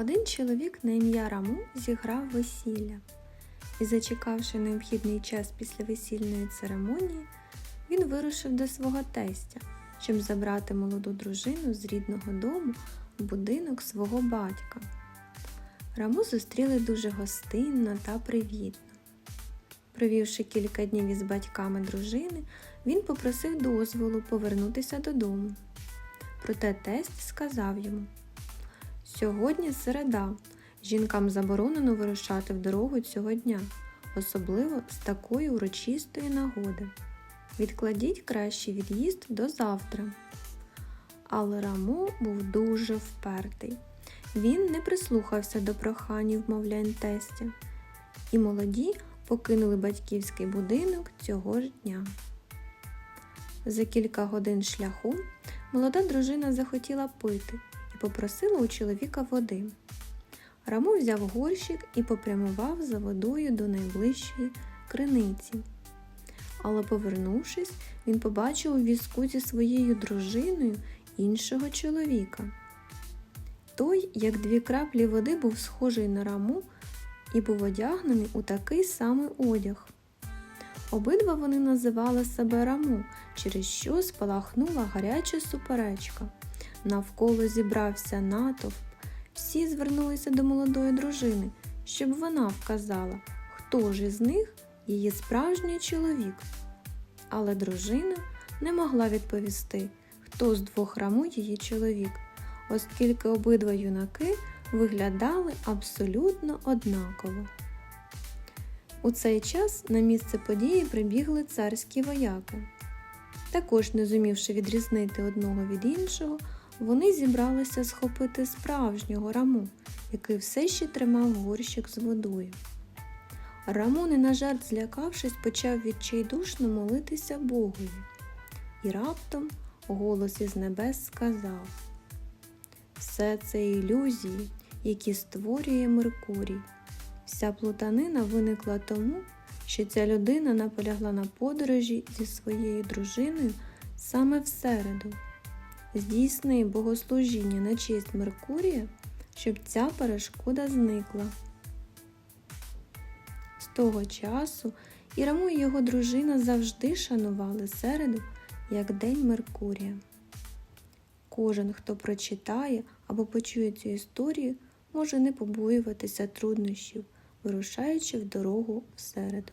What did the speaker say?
Один чоловік на ім'я Раму зіграв весілля і, зачекавши необхідний час після весільної церемонії, він вирушив до свого тестя, щоб забрати молоду дружину з рідного дому в будинок свого батька. Раму зустріли дуже гостинно та привітно. Провівши кілька днів із батьками дружини, він попросив дозволу повернутися додому. Проте тесть сказав йому: Сьогодні середа. Жінкам заборонено вирушати в дорогу цього дня, особливо з такої урочистої нагоди. Відкладіть кращий від'їзд до завтра. Але Рамо був дуже впертий. Він не прислухався до прохань і вмовлянь тестя, і молоді покинули батьківський будинок цього ж дня. За кілька годин шляху молода дружина захотіла пити попросила у чоловіка води. Раму взяв горщик і попрямував за водою до найближчої криниці. Але, повернувшись, він побачив у візку зі своєю дружиною іншого чоловіка. Той, як дві краплі води, був схожий на раму і був одягнений у такий самий одяг. Обидва вони називали себе раму, через що спалахнула гаряча суперечка. Навколо зібрався натовп. Всі звернулися до молодої дружини, щоб вона вказала, хто ж із них її справжній чоловік. Але дружина не могла відповісти, хто з двох раму її чоловік, оскільки обидва юнаки виглядали абсолютно однаково. У цей час на місце події прибігли царські вояки. Також, не зумівши відрізнити одного від іншого, вони зібралися схопити справжнього раму, який все ще тримав горщик з водою. Раму, не на жарт злякавшись, почав відчайдушно молитися Богові. І раптом голос із небес сказав: Все це ілюзії, які створює Меркурій. Вся плутанина виникла тому, що ця людина наполягла на подорожі зі своєю дружиною саме в середу. Здійсни богослужіння на честь Меркурія, щоб ця перешкода зникла. З того часу Іраму і його дружина завжди шанували середу як День Меркурія. Кожен, хто прочитає або почує цю історію, може не побоюватися труднощів, вирушаючи в дорогу в середу.